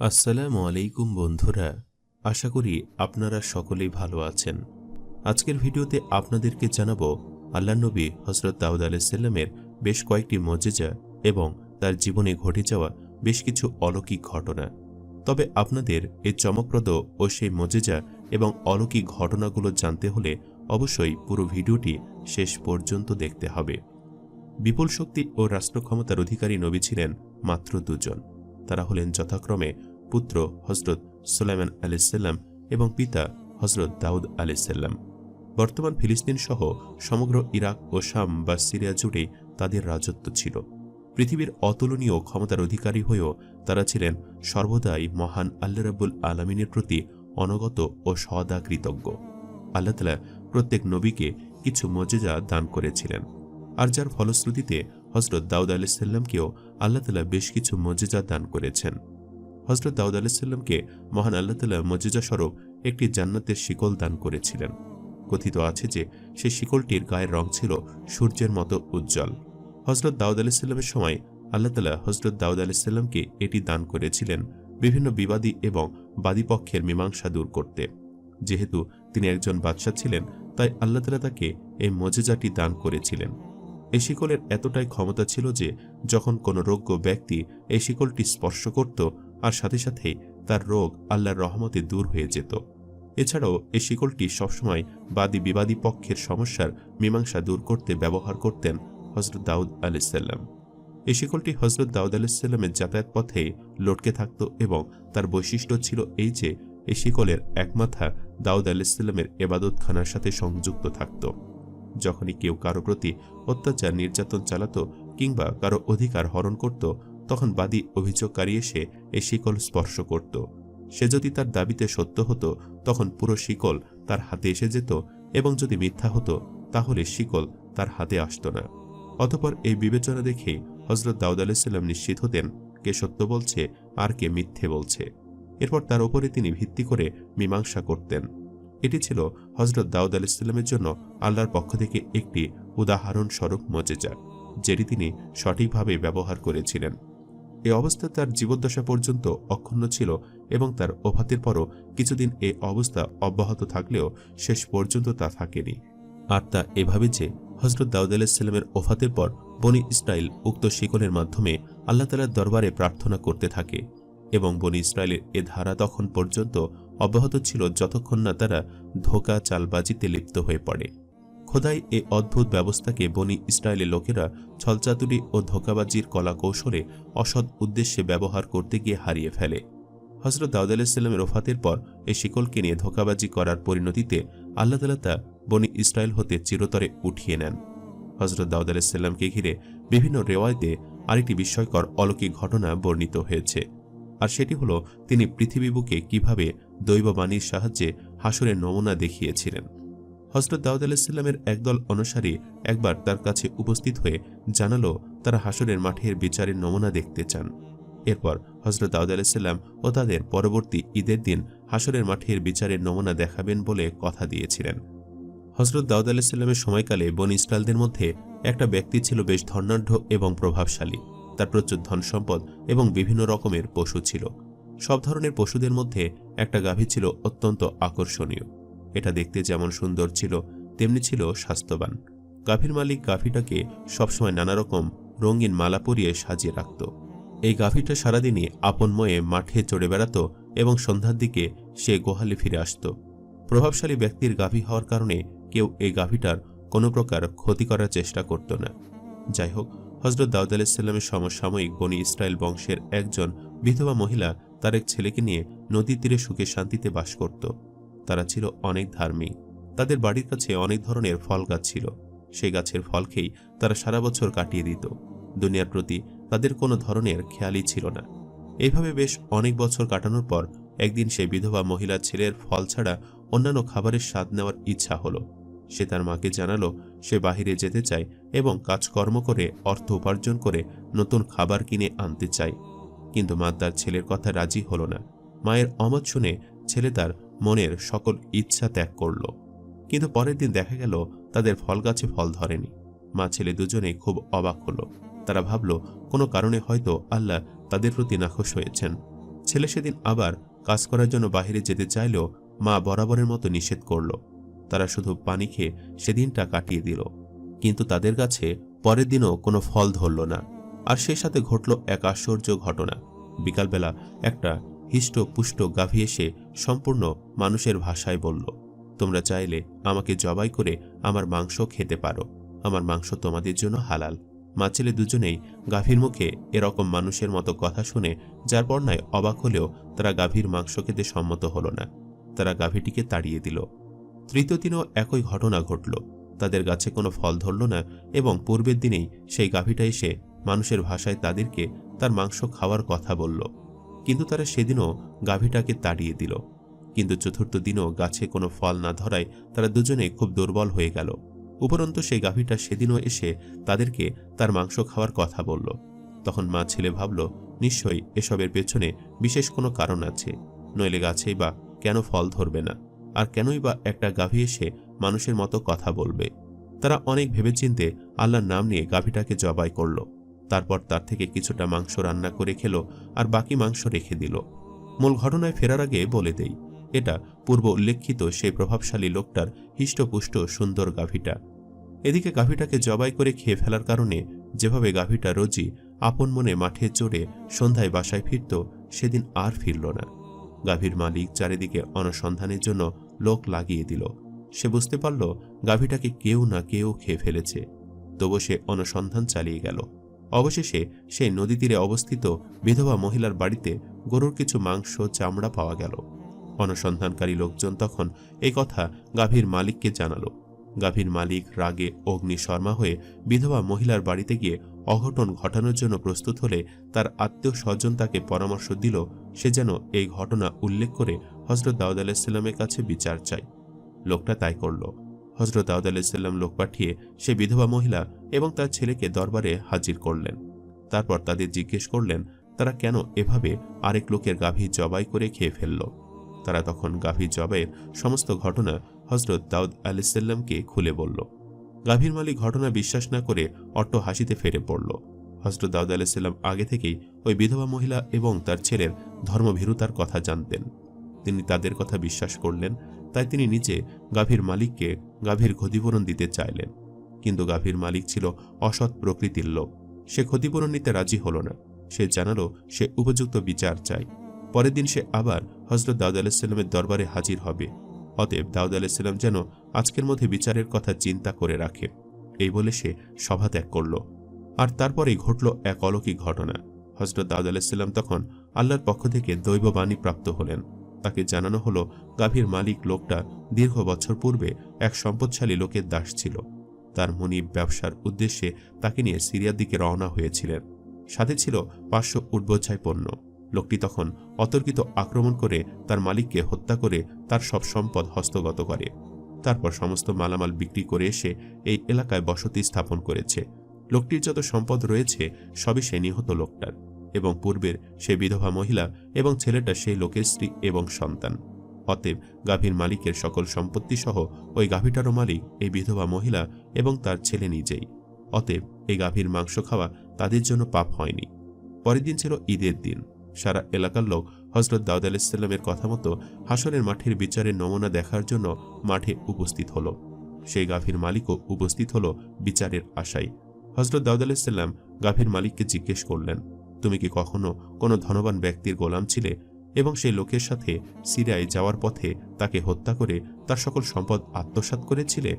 আসসালামু আলাইকুম বন্ধুরা, আশা করি আপনারা সকলেই ভালো আছেন। আজকের ভিডিওতে আপনাদেরকে জানাব, আল্লাহ নবী হজরত দাউদ আলাইসাল্লামের বেশ কয়েকটি মজেজা এবং তার জীবনে ঘটে যাওয়া বেশ কিছু অলৌকিক ঘটনা। তবে আপনাদের এই চমকপ্রদ ও সেই মজেজা এবং অলৌকিক ঘটনাগুলো জানতে হলে অবশ্যই পুরো ভিডিওটি শেষ পর্যন্ত দেখতে হবে। বিপুল শক্তি ও রাষ্ট্র ক্ষমতার অধিকারী নবী ছিলেন মাত্র দুজন। তারা হলেন যথাক্রমে পুত্র হজরত সুলাইমান আলিসাল্লাম এবং পিতা হজরত দাউদ আলিসাল্লাম বর্তমান ফিলিস্তিন সহ সমগ্র ইরাক ও শাম বা সিরিয়া জুড়ে তাদের রাজত্ব ছিল। পৃথিবীর অতুলনীয় ক্ষমতার অধিকারী হয়েও তারা ছিলেন সর্বদাই মহান আল্লাহ রাব্বুল আলমিনের প্রতি অনগত ও সদা কৃতজ্ঞ আল্লাহ তালা প্রত্যেক নবীকে কিছু মজেজা দান করেছিলেন। আর যার ফলশ্রুতিতে হজরত দাউদ আলাইসাল্লামকেও আল্লাহ তালা বেশ কিছু মজেজা দান করেছেন। হজরত দাউদ আলাইসাল্লামকে মহান আল্লাহ তালা মজেজা স্বরূপ একটি জান্নাতের শিকল দান করেছিলেন। কথিত আছে যে সেই শিকলটির গায়ের রং ছিল সূর্যের মতো উজ্জ্বল। হজরত দাউদ আলাইসাল্লামের সময় আল্লাহ তালা হজরত দাউদ আলাইসাল্লামকে এটি দান করেছিলেন বিভিন্ন বিবাদী এবং বাদীপক্ষের মীমাংসা দূর করতে। যেহেতু তিনি একজন বাদশাহ ছিলেন, তাই আল্লাহ তালা তাকে এই মজেজাটি দান করেছিলেন। এই শিকলের এতটাই ক্ষমতা ছিল যে যখন কোনো রোগ্য ব্যক্তি এই শিকলটি স্পর্শ করত আর সাথে সাথে তার রোগ আল্লাহর রহমতে দূর হয়ে যেত। এছাড়াও এই শিকলটি সবসময় বাদী বিবাদী পক্ষের সমস্যার মীমাংসা দূর করতে ব্যবহার করতেন হজরত দাউদ আলাইসাল্লাম এই শিকলটি হজরত দাউদ আলাইসাল্লামের যাতায়াত পথে লটকে থাকত এবং তার বৈশিষ্ট্য ছিল এই যে, এই শিকলের এক মাথা দাউদ আলাইসাল্লামের এবাদতখানার সাথে সংযুক্ত থাকত। যখনই কেউ কারও প্রতি অত্যাচার, নির্যাতন চালাত কিংবা কারও অধিকার হরণ করত তখন বাদী অভিযোগকারী এসে এই শিকল স্পর্শ করত। সে যদি তার দাবিতে সত্য হতো, তখন পুরো শিকল তার হাতে এসে যেত এবং যদি মিথ্যা হতো, তাহলে শিকল তার হাতে আসত না। অতপর এই বিবেচনা দেখে হজরত দাউদ আলাইসাল্লাম নিশ্চিত হতেন, কে সত্য বলছে আর কে মিথ্যে বলছে। এরপর তার ওপরে তিনি ভিত্তি করে মীমাংসা করতেন। এটি ছিল হজরত দাউদ আলাইসাল্লামের জন্য আল্লাহর পক্ষ থেকে একটি উদাহরণস্বরূপ মজেজা, যেটি তিনি সঠিকভাবে ব্যবহার করেছিলেন। এ অবস্থা তার জীবদ্দশা পর্যন্ত অক্ষুণ্ণ ছিল এবং তার ওভাতের পরও কিছুদিন এ অবস্থা অব্যাহত থাকলেও শেষ পর্যন্ত তা থাকেনি। আর তা এভাবে যে হজরত দাউদ আলাহিসাল্লামের ওফাতের পর বনি ইসরায়েল উক্ত শিকলের মাধ্যমে আল্লাহ তালার দরবারে প্রার্থনা করতে থাকে এবং বনি ইসরায়েলের এ ধারা তখন পর্যন্ত অব্যাহত ছিল যতক্ষণ না তারা ধোকা চালবাজিতে লিপ্ত হয়ে পড়ে। খোদাই এ অদ্ভুত ব্যবস্থাকে বনি ইসরায়েলের লোকেরা ছলচাতুরি ও ধোকাবাজির কলা কৌশলে অসৎ উদ্দেশ্যে ব্যবহার করতে গিয়ে হারিয়ে ফেলে। হজরত দাউদ আলাহিসাল্লামের ওফাতের পর এই শিকলকে নিয়ে ধোকাবাজি করার পরিণতিতে আল্লাহ তালা তা বনি ইসরায়েল হতে চিরতরে উঠিয়ে নেন। হজরত দাউদ আলাহিসাল্লামকে ঘিরে বিভিন্ন রেওয়ায়তে আরেকটি বিস্ময়কর অলৌকিক ঘটনা বর্ণিত হয়েছে। আর সেটি হল তিনি পৃথিবী বুকে কীভাবে দৈববাণীর সাহায্যে হাসরের নমুনা দেখিয়েছিলেন। হজরত দাউদ আলাহিসাল্লামের একদল অনুসারী একবার তার কাছে উপস্থিত হয়ে জানালো, তারা হাসরের মাঠের বিচারের নমুনা দেখতে চান। এরপর হজরত দাউদ আলাহিসাল্লাম ও তাদের পরবর্তী ঈদের দিন হাসরের মাঠের বিচারের নমুনা দেখাবেন বলে কথা দিয়েছিলেন। হজরত দাউদ আলাহিসাল্লামের সময়কালে বন ইসরায়েলদের মধ্যে একটা ব্যক্তি ছিল বেশ ধর্নাঢ্য এবং প্রভাবশালী। তার প্রচুর ধন সম্পদ এবং বিভিন্ন রকমের পশু ছিল। সব ধরনের পশুদের মধ্যে একটা গাভী ছিল অত্যন্ত আকর্ষণীয়। এটা দেখতে যেমন সুন্দর ছিল, তেমনি ছিল স্বাস্থ্যবান। গাভীর মালিক গাভীটাকে সবসময় নানা রকম রঙিন মালা পরিয়ে সাজিয়ে রাখত। এই গাভীটা সারাদিনই আপনময়ে মাঠে চড়ে বেড়াত এবং সন্ধ্যার দিকে সে গোহালে ফিরে আসত। প্রভাবশালী ব্যক্তির গাভী হওয়ার কারণে কেউ এই গাভীটার কোনো প্রকার ক্ষতি করার চেষ্টা করত না। যাই হোক হজরত দাউদ আলাইসাল্লামের সমসাময়িক বনি ইসরায়েল বংশের একজন বিধবা মহিলা তার এক ছেলেকে নিয়ে নদীর তীরে সুখে শান্তিতে বাস করত। তারা ছিল অনেক ধার্মিক। তাদের বাড়ির কাছে অনেক ধরনের ফল গাছ ছিল। সেই গাছের ফল খেয়েই তারা সারা বছর কাটিয়ে দিত। দুনিয়ার প্রতি তাদের কোনো ধরনের খেয়ালই ছিল না। এইভাবে বেশ অনেক বছর কাটানোর পর একদিন সেই বিধবা মহিলার ছেলের ফল ছাড়া অন্যান্য খাবারের স্বাদ নেওয়ার ইচ্ছা হলো। সে তার মাকে জানালো, সে বাহিরে যেতে চায় এবং কাজকর্ম করে অর্থ উপার্জন করে নতুন খাবার কিনে আনতে চায়। কিন্তু মা তার ছেলের কথা রাজি হলো না। মায়ের অমত শুনে ছেলে তার মনের সকল ইচ্ছা ত্যাগ করল। কিন্তু পরের দিন দেখা গেল তাদের ফল গাছে ফল ধরেনি। মা ছেলে দুজনেই খুব অবাক হলো। তারা ভাবল, কোনো কারণে হয়তো আল্লাহ তাদের প্রতি নাখোশ হয়েছেন। ছেলে সেদিন আবার কাজ করার জন্য বাইরে যেতে চাইলেও মা বরাবরের মতো নিষেধ করল। তারা শুধু পানি খেয়ে সেদিনটা কাটিয়ে দিল। কিন্তু তাদের কাছে পরের দিনও কোনো ফল ধরল না। আর সেই সাথে ঘটল এক আশ্চর্য ঘটনা। বিকালবেলা একটা হিষ্ট পুষ্ট গাভী এসে সম্পূর্ণ মানুষের ভাষায় বলল, তোমরা চাইলে আমাকে জবাই করে আমার মাংস খেতে পারো। আমার মাংস তোমাদের জন্য হালাল। মা ছেলে দুজনেই গাভীর মুখে এরকম মানুষের মতো কথা শুনে যার বর্ণায় অবাক হলেও তারা গাভীর মাংস খেতে সম্মত হল না। তারা গাভীটিকে তাড়িয়ে দিল। তৃতীয় দিনও একই ঘটনা ঘটল। তাদের গাছে কোনো ফল ধরল না এবং পূর্বের দিনেই সেই গাভীটা এসে মানুষের ভাষায় তাদেরকে তার মাংস খাওয়ার কথা বলল। কিন্তু তারা সেদিনও গাভীটাকে তাড়িয়ে দিল। কিন্তু চতুর্থ দিনও গাছে কোনো ফল না ধরায় তারা দুজনে খুব দুর্বল হয়ে গেল। উপরন্তু সেই গাভীটা সেদিনও এসে তাদেরকে তার মাংস খাওয়ার কথা বলল। তখন মা ছেলে ভাবল, নিশ্চয়ই এসবের পেছনে বিশেষ কোনো কারণ আছে। নইলে গাছেই বা কেন ফল ধরবে না? আর কেনই বা একটা গাভী এসে মানুষের মতো কথা বলবে? তারা অনেক ভেবেচিন্তে আল্লাহর নাম নিয়ে গাভীটাকে জবাই করল। তারপর তার থেকে কিছুটা মাংস রান্না করে খেলো আর বাকি মাংস রেখে দিল। মূল ঘটনায় ফেরার আগে বলে দেই, এটা পূর্ব উল্লেখিত সেই প্রভাবশালী লোকটার হিষ্টপুষ্ট সুন্দর গাভীটা। এদিকে গাভীটাকে জবাই করে খেয়ে ফেলার কারণে যেভাবে গাভীটা রোজই আপন মনে মাঠে চড়ে সন্ধ্যায় বাসায় ফিরত, সেদিন আর ফিরল না। গাভীর মালিক চারিদিকে অনুসন্ধানের জন্য লোক লাগিয়ে দিল। সে বুঝতে পারল গাভীটাকে কেউ না কেউ খেয়ে ফেলেছে। তবু সে অনুসন্ধান চালিয়ে গেল। অবশেষে সেই নদী তীরে অবস্থিত বিধবা মহিলার বাড়িতে গরুর কিছু মাংস, চামড়া পাওয়া গেল। অনুসন্ধানকারী লোকজন তখন এই কথা গাভীর মালিককে জানালো। গাভীর মালিক রাগে অগ্নি শর্মা হয়ে বিধবা মহিলার বাড়িতে গিয়ে অঘটন ঘটানোর জন্য প্রস্তুত হলে তার আত্মীয় স্বজন তাকে পরামর্শ দিল, সে যেন এই ঘটনা উল্লেখ করে হজরত দাউদ আলাহিসাল্লামের কাছে বিচার চায়। লোকটা তাই করল। হজরত দাউদ আলাহিসাল্লাম লোক পাঠিয়ে সে বিধবা মহিলা এবং তার ছেলেকে দরবারে হাজির করলেন। তারপর তাদের জিজ্ঞেস করলেন, তারা কেন এভাবে আরেক লোকের গাভী জবাই করে খেয়ে ফেলল? তারা তখন গাভী জবাইয়ের সমস্ত ঘটনা হজরত দাউদ আলাইসাল্লামকে খুলে বলল। গাভীর মালিক ঘটনা বিশ্বাস না করে অট্ট হাসিতে ফেরে পড়ল। হজরত দাউদ আলাইসাল্লাম আগে থেকেই ওই বিধবা মহিলা এবং তার ছেলের ধর্মভীরুতার কথা জানতেন। তিনি তাদের কথা বিশ্বাস করলেন তাই তিনি নিজে গাভীর মালিককে গাভীর ক্ষতিপূরণ দিতে চাইলেন। কিন্তু গাভীর মালিক ছিল অসৎ প্রকৃতির লোক। সে ক্ষতিপূরণ নিতে রাজি হল না। সে জানালো সে উপযুক্ত বিচার চায়। পরের দিন সে আবার হজরত দাউদ আলাহিসাল্লামের দরবারে হাজির হবে। অতএব দাউদ আলাহিসাল্লাম যেন আজকের মধ্যে বিচারের কথা চিন্তা করে রাখে। এই বলে সে সভা ত্যাগ করল। আর তারপরেই ঘটল এক অলৌকিক ঘটনা। হজরত দাউদ আলাহিসাল্লাম তখন আল্লাহর পক্ষ থেকে দৈববাণী প্রাপ্ত হলেন। তাকে জানানো হলো, গাভীর মালিক লোকটা দীর্ঘ বছর পূর্বে এক সম্পদশালী লোকের দাস ছিল। তার মনিব ব্যবসার উদ্দেশ্যে তাকে নিয়ে সিরিয়ার দিকে রওনা হয়েছিলেন। সাথে ছিল পাঁচশো উঠবোঝাই পণ্য। লোকটি তখন অতর্কিত আক্রমণ করে তার মালিককে হত্যা করে তার সব সম্পদ হস্তগত করে। তারপর সমস্ত মালামাল বিক্রি করে এসে এই এলাকায় বসতি স্থাপন করেছে। লোকটির যত সম্পদ রয়েছে, সবই সে নিহত লোকটার। এবং পূর্বের সে বিধবা মহিলা এবং ছেলেটা সেই লোকের স্ত্রী এবং সন্তান। অতএব গাভীর মালিকের সকল সম্পত্তি সহ ওই গাভীটারও মালিক এই বিধবা মহিলা এবং তার ছেলে নিজেই। অতএব এই গাভীর মাংস খাওয়া তাদের জন্য পাপ হয়নি। পরের দিন ছিল ঈদের দিন। সারা এলাকার লোক হজরত দাউদ আলাইসাল্লামের কথা মতো হাসনের মাঠের বিচারের নমুনা দেখার জন্য মাঠে উপস্থিত হলো। সেই গাভীর মালিকও উপস্থিত হলো বিচারের আশায়। হজরত দাউদ আলাইসাল্লাম গাভীর মালিককে জিজ্ঞেস করলেন তুমি কি কখনো কোনো ধনবান ব্যক্তির গোলাম ছিলে এবং সেই লোকের সাথে সিরিয়ায় যাওয়ার পথে তাকে হত্যা করে তার সকল সম্পদ আত্মসাৎ করেছিলে?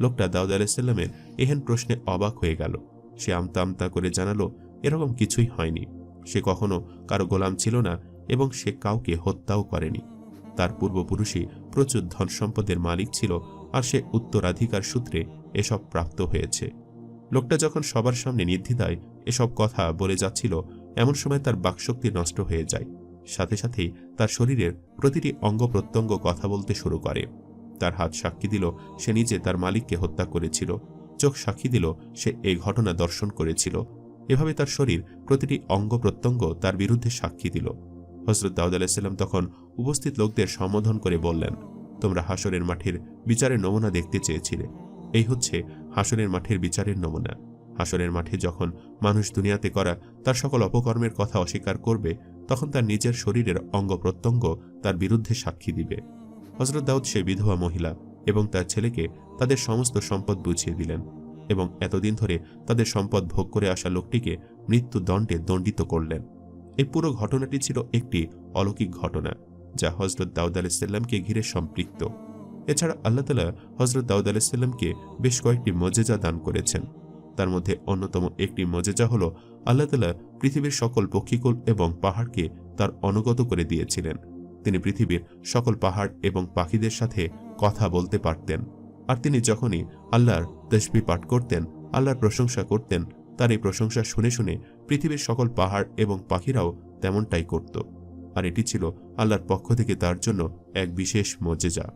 লোকটা দাউদ আলাইসাল্লামের এহেন প্রশ্নে অবাক হয়ে গেল। সে আমতা আমতা করে জানালো, এরকম কিছুই হয়নি। সে কখনো কারও গোলাম ছিল না এবং সে কাউকে হত্যাও করেনি। তার পূর্বপুরুষই প্রচুর ধন সম্পদের মালিক ছিল আর সে উত্তরাধিকার সূত্রে এসব প্রাপ্ত হয়েছে। লোকটা যখন সবার সামনে নির্দ্বিধায় এসব কথা বলে যাচ্ছিল এমন সময় তার বাকশক্তি নষ্ট হয়ে যায়। সাথে সাথেই তার শরীরের প্রতিটি অঙ্গ প্রত্যঙ্গ কথা বলতে শুরু করে। তার হাত সাক্ষী দিল, সে নিজে তার মালিককে হত্যা করেছিল। চোখ সাক্ষী দিল, সে এই ঘটনা দর্শন করেছিল। এভাবে তার শরীর প্রতিটি অঙ্গ প্রত্যঙ্গ তার বিরুদ্ধে সাক্ষী দিল। হজরত দাউদ আলাহিসাল্লাম তখন উপস্থিত লোকদের সম্বোধন করে বললেন, তোমরা হাসরের মাঠের বিচারের নমুনা দেখতে চেয়েছিলে। এই হচ্ছে হাসরের মাঠের বিচারের নমুনা। হাসরের মাঠে যখন মানুষ দুনিয়াতে করা তার সকল অপকর্মের কথা অস্বীকার করবে, তখন তার নিজের শরীরের অঙ্গ প্রত্যঙ্গ তার বিরুদ্ধে সাক্ষী দিবে। হজরত দাউদ সে বিধবা মহিলা এবং তার ছেলেকে তাদের সমস্ত সম্পদ বুঝিয়ে দিলেন এবং এতদিন ধরে তাদের সম্পদ ভোগ করে আসা লোকটিকে মৃত্যুদণ্ডে দণ্ডিত করলেন। এই পুরো ঘটনাটি ছিল একটি অলৌকিক ঘটনা, যা হজরত দাউদ আলাইসাল্লামকে ঘিরে সম্পৃক্ত। এছাড়া আল্লাহ তালা হজরত দাউদ আলাইসাল্লামকে বেশ কয়েকটি মজেজা দান করেছেন। তার মধ্যে অন্যতম একটি মজেজা হল আল্লাহ তালা পৃথিবীর সকল পক্ষীকুল এবং পাহাড়কে তার অনুগত করে দিয়েছিলেন। তিনি পৃথিবীর সকল পাহাড় এবং পাখিদের সাথে কথা বলতে পারতেন। আর তিনি যখনই আল্লাহর তসবি পাঠ করতেন, আল্লাহর প্রশংসা করতেন, তার এই প্রশংসা শুনে শুনে পৃথিবীর সকল পাহাড় এবং পাখিরাও তেমনটাই করত। আর এটি ছিল আল্লাহর পক্ষ থেকে তার জন্য এক বিশেষ মজেজা।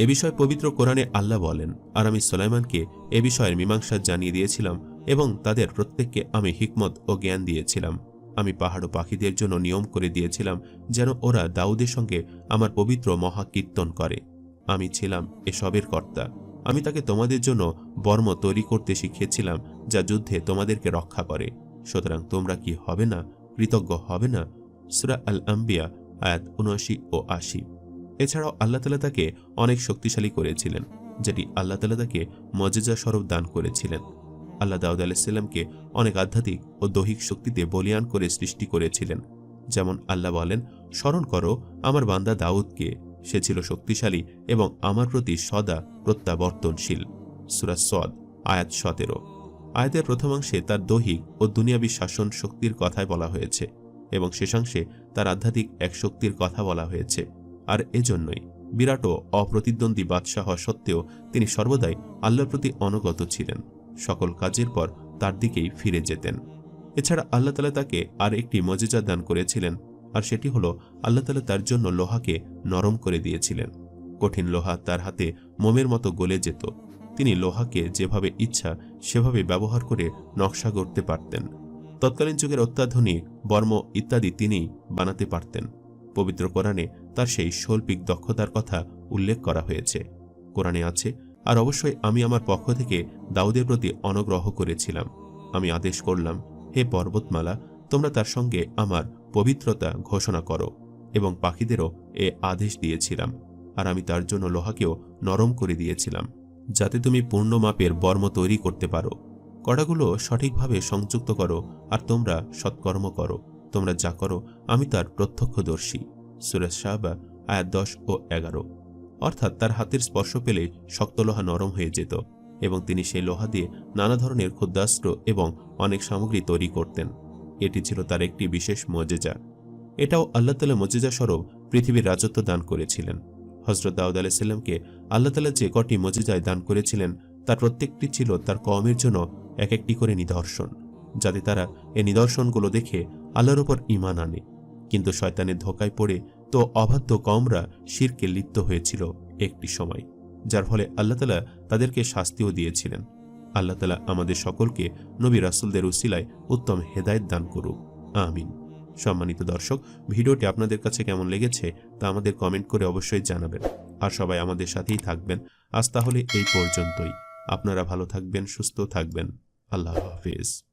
এ বিষয়ে পবিত্র কোরআনে আল্লাহ বলেন, আর আমি সোলাইমানকে এ বিষয়ের মীমাংসা জানিয়ে দিয়েছিলাম এবং তাদের প্রত্যেককে আমি হিকমত ও জ্ঞান দিয়েছিলাম। আমি পাহাড় পাখিদের জন্য নিয়ম করে দিয়েছিলাম যেন ওরা দাউদের সঙ্গে আমার পবিত্র মহাকীর্তন করে। আমি ছিলাম এসবের কর্তা। আমি তাকে তোমাদের জন্য বর্ম তৈরি করতে শিখিয়েছিলাম যা যুদ্ধে তোমাদেরকে রক্ষা করে। সুতরাং তোমরা কি হবে না? কৃতজ্ঞ হবে না? সুরা আল আম্বিয়া আয়াত উনআশি ও আশি। এছাড়াও আল্লাহ তালা তাকে অনেক শক্তিশালী করেছিলেন, যেটি আল্লাহ তালা তাকে মজেজা স্বরূপ দান করেছিলেন। আল্লাহ দাউদ আলাইসাল্লামকে অনেক আধ্যাত্মিক ও দৈহিক শক্তিতে বলিয়ান করে সৃষ্টি করেছিলেন। যেমন আল্লাহ বলেন, স্মরণ করো, আমার বান্দা দাউদকে, সে ছিল শক্তিশালী এবং আমার প্রতি সদা প্রত্যাবর্তনশীল। সুরা সদ আয়াত সতেরো। আয়াতের প্রথমাংশে তার দৈহিক ও দুনিয়াবি শাসন শক্তির কথাই বলা হয়েছে এবং শেষাংশে তার আধ্যাত্মিক এক শক্তির কথা বলা হয়েছে। আর এজন্যই বিরাট ও অপ্রতিদ্বন্দ্বী বাদশাহ সত্ত্বেও তিনি সর্বদাই আল্লাহর প্রতি অনগত ছিলেন। সকল কাজের পর তার দিকেই ফিরে যেতেন। এছাড়া আল্লাহ তালা তাকে আর একটি মজেজা দান করেছিলেন, আর সেটি হল আল্লাহ তালা তার জন্য লোহাকে নরম করে দিয়েছিলেন। কঠিন লোহা তার হাতে মোমের মতো গলে যেত। তিনি লোহাকে যেভাবে ইচ্ছা সেভাবে ব্যবহার করে নকশা করতে পারতেন। তৎকালীন যুগের অত্যাধুনিক বর্ম ইত্যাদি তিনি বানাতে পারতেন। পবিত্র কোরআনে তার সেই শৈল্পিক দক্ষতার কথা উল্লেখ করা হয়েছে। কোরআনে আছে, আর অবশ্যই আমি আমার পক্ষ থেকে দাউদের প্রতি অনুগ্রহ করেছিলাম। আমি আদেশ করলাম, হে পর্বতমালা, তোমরা তার সঙ্গে আমার পবিত্রতা ঘোষণা করো এবং পাখিদেরও এ আদেশ দিয়েছিলাম। আর আমি তার জন্য লোহাকেও নরম করে দিয়েছিলাম, যাতে তুমি পূর্ণ মাপের বর্ম তৈরি করতে পারো। কড়াগুলো সঠিকভাবে সংযুক্ত করো আর তোমরা সৎকর্ম করো। তোমরা যা করো, আমি তার প্রত্যক্ষদর্শী। সুরেশ সাহবা আয়াত দশ ও এগারো। অর্থাৎ তার হাতের স্পর্শ পেলে শক্ত লোহা নরম হয়ে যেত এবং তিনি সেই লোহা দিয়ে নানা ধরনের ক্ষুদ্রাস্ত্র এবং অনেক সামগ্রী তৈরি করতেন। এটি ছিল তার একটি বিশেষ মজেজা। এটাও আল্লাহ তালা মজেজা স্বরূপ পৃথিবীর রাজত্ব দান করেছিলেন। হজরত দাউদ আলাইসাল্লামকে আল্লাহ তালা যে কটি মজেজায় দান করেছিলেন, তার প্রত্যেকটি ছিল তার কমের জন্য এক একটি করে নিদর্শন, যাতে তারা এ নিদর্শনগুলো দেখে আল্লাহর ওপর ইমান আনে। কিন্তু শয়তানের ধোকায় পড়ে তো অবাধ্য কমরা শিরকে লিপ্ত হয়েছিল একটি সময়, যার ফলে আল্লাহতালা তাদেরকে শাস্তিও দিয়েছিলেন। আল্লাহ তালা আমাদের সকলকে নবী রাসুলদের উসিলায় উত্তম হেদায়ত দান করুক। আমিন। সম্মানিত দর্শক, ভিডিওটি আপনাদের কাছে কেমন লেগেছে তা আমাদের কমেন্ট করে অবশ্যই জানাবেন। আর সবাই আমাদের সাথেই থাকবেন। আজ তাহলে এই পর্যন্তই। আপনারা ভালো থাকবেন, সুস্থ থাকবেন। আল্লাহ হাফিজ।